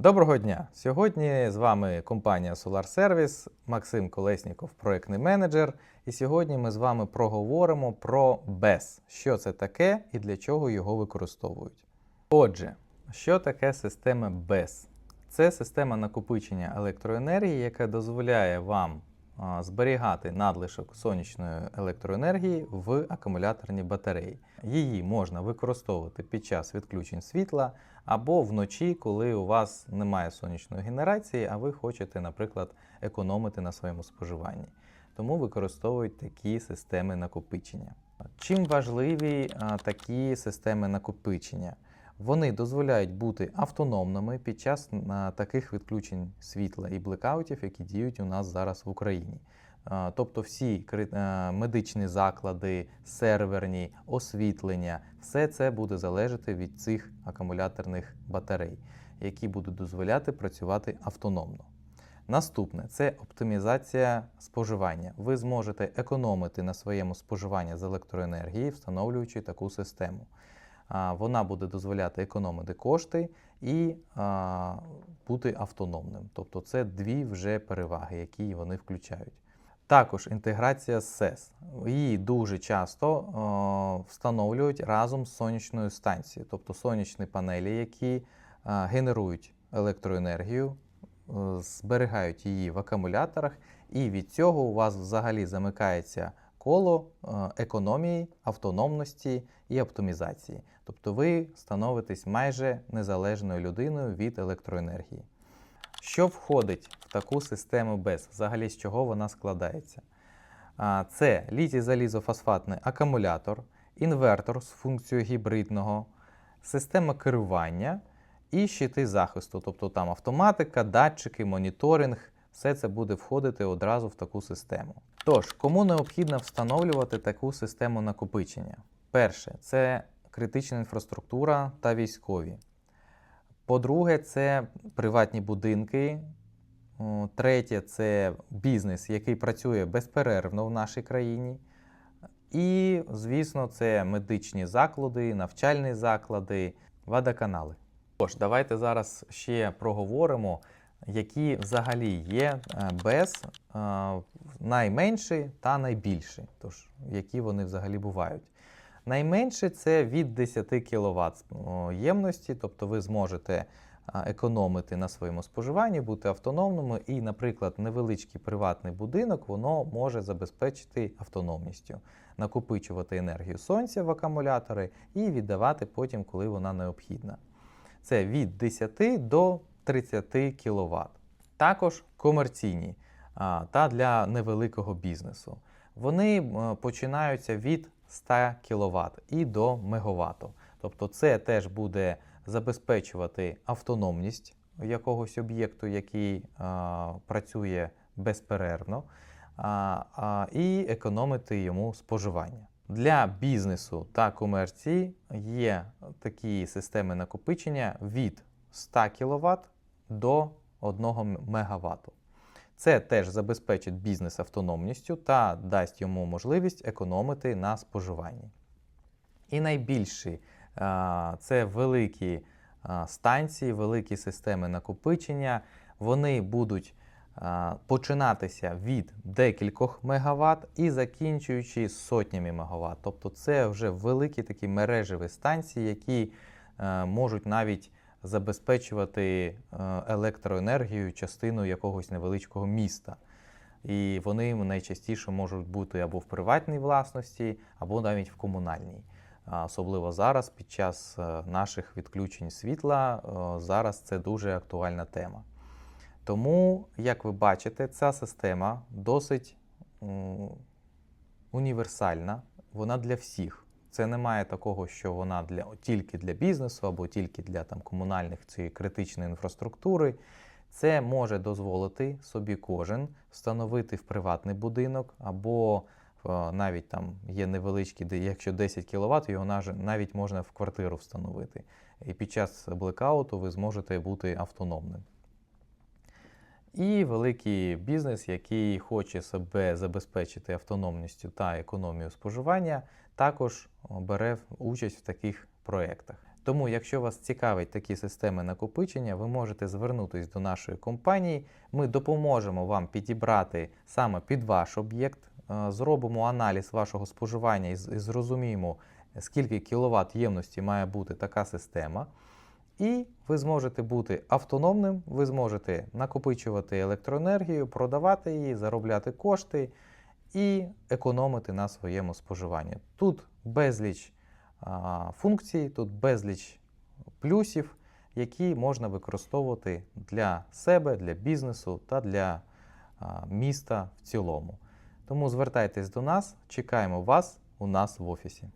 Доброго дня! Сьогодні з вами компанія Solar Service, Максим Колесніков, проектний менеджер. І сьогодні ми з вами проговоримо про BES, що це таке і для чого його використовують. Отже, що таке система BES? Це система накопичення електроенергії, яка дозволяє вам зберігати надлишок сонячної електроенергії в акумуляторній батареї. Її можна використовувати під час відключень світла або вночі, коли у вас немає сонячної генерації, а ви хочете, наприклад, економити на своєму споживанні. Тому використовують такі системи накопичення. Чим важливі такі системи накопичення? Вони дозволяють бути автономними під час таких відключень світла і блекаутів, які діють у нас зараз в Україні. Тобто всі е, медичні заклади, серверні, освітлення, все це буде залежати від цих акумуляторних батарей, які будуть дозволяти працювати автономно. Наступне це оптимізація споживання. Ви зможете економити на своєму споживанні з електроенергії, встановлюючи таку систему. Вона буде дозволяти економити кошти і бути автономним. Тобто це дві вже переваги, які вони включають. Також інтеграція з СЕС. Її дуже часто о, встановлюють разом з сонячною станцією, тобто сонячні панелі, які а, генерують електроенергію, е, зберігають її в акумуляторах, і від цього у вас взагалі замикається коло е, економії, автономності і оптимізації. Тобто ви становитесь майже незалежною людиною від електроенергії. Що входить в таку систему BES? Взагалі з чого вона складається? Це літій-залізофосфатний акумулятор, інвертор з функцією гібридного, система керування і щити захисту, тобто там автоматика, датчики, моніторинг, все це буде входити одразу в таку систему. Тож, кому необхідно встановлювати таку систему накопичення? Перше, це критична інфраструктура та військові. По-друге, це приватні будинки. Третє це бізнес, який працює безперервно в нашій країні. І, звісно, це медичні заклади, навчальні заклади, водоканали. Тож, давайте зараз ще проговоримо, які взагалі є е, БЕС е, та найбільші, тож які вони взагалі бувають. Найменше це від 10 кВт ємності, тобто ви зможете економити на своєму споживанні, бути автономними, і, наприклад, невеличкий приватний будинок воно може забезпечити автономністю, накопичувати енергію сонця в акумулятори і віддавати потім, коли вона необхідна. Це від 10 до 30 кВт. Також комерційні та для невеликого бізнесу. Вони е, починаються від 100 кВт і до МВт. Тобто це теж буде забезпечувати автономність якогось об'єкту, який а, працює безперервно, а, а, і економити йому споживання. Для бізнесу та комерції є такі системи накопичення від 100 кВт до 1 МВт. Це теж забезпечить бізнес автономністю та дасть йому можливість економити на споживанні. І найбільші це великі станції, великі системи накопичення. Вони будуть починатися від декількох мегаватт і закінчуючи сотнями мегаватт. Тобто це вже великі такі мережеві станції, які е, можуть навіть забезпечувати е, електроенергію частину якогось невеличкого міста. І вони найчастіше можуть бути або в приватній власності, або навіть в комунальній. Особливо зараз, під час е, наших відключень світла, е, зараз це дуже актуальна тема. Тому, як ви бачите, ця система досить універсальна, вона для всіх. Це немає такого, що вона для тільки для бізнесу або тільки для там комунальних цієї критичної інфраструктури. Це може дозволити собі кожен встановити в приватний будинок, або е, навіть там є невеличкі, де якщо 10 кВт, його навіть можна в квартиру встановити. І під час блекауту ви зможете бути автономним. І великий бізнес, який хоче себе забезпечити автономністю та економією споживання, також бере участь в таких проєктах. Тому, якщо вас цікавить такі системи накопичення, ви можете звернутися до нашої компанії. Ми допоможемо вам підібрати саме під ваш об'єкт, е, зробимо аналіз вашого споживання і зрозуміємо, скільки кіловат ємності має бути така система. І ви зможете бути автономним, ви зможете накопичувати електроенергію, продавати її, заробляти кошти і економити на своєму споживанні. Тут безліч а, функцій, тут безліч плюсів, які можна використовувати для себе, для бізнесу та для а, міста в цілому. Тому звертайтесь до нас, чекаємо вас у нас в офісі.